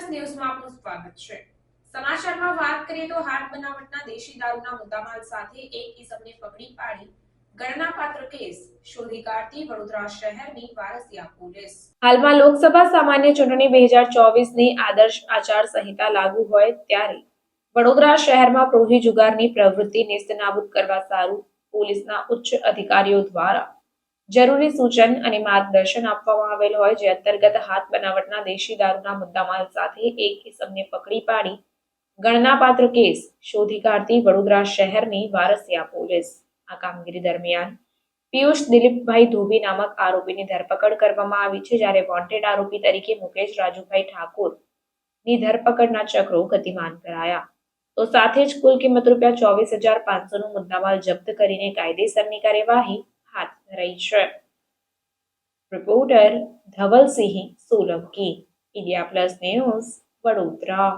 સ્વાગત છે. સમાચારમાં વાત કરીએ તો હાથ બનાવટના દેશી દારૂના મુદ્દામાલ સાથે એક ઇસમને પકડી પાડી પોલીસ. હાલમાં લોકસભા સામાન્ય ચૂંટણી બે હજાર ચોવીસની આદર્શ આચાર સંહિતા લાગુ હોય ત્યારે વડોદરા શહેરમાં પ્રોહી જુગારની પ્રવૃત્તિ નેસ્તનાબૂદ કરવા સારું પોલીસના ઉચ્ચ અધિકારીઓ દ્વારા જરૂરી સૂચન અને માર્ગદર્શન આપવામાં આવેલ હોય જે અંતર્ગત હાથ બનાવટના દેશી દારૂના મુદ્દામાલ સાથે એક કિસમને પકડી પાડી ગણનાપાત્ર કેસ શોધી કાઢતી વડોદરા શહેરની વારસિયા પોલીસ. આ કામગીરી દરમિયાન પિયુષ દિલીપભાઈ ધોબી નામક આરોપીની ધરપકડ કરવામાં આવી છે, જ્યારે વોન્ટેડ આરોપી તરીકે મુકેશ રાજુભાઈ ઠાકોરની ધરપકડના ચક્રો ગતિમાન કરાયા. તો સાથે જ કુલ કિંમત રૂપિયા ચોવીસ હજાર પાંચસો નો મુદ્દામાલ જપ્ત કરીને કાયદેસરની કાર્યવાહી હાથ ધરાઈ છે reporter Dhavalsinh Solanki India plus news Vadodara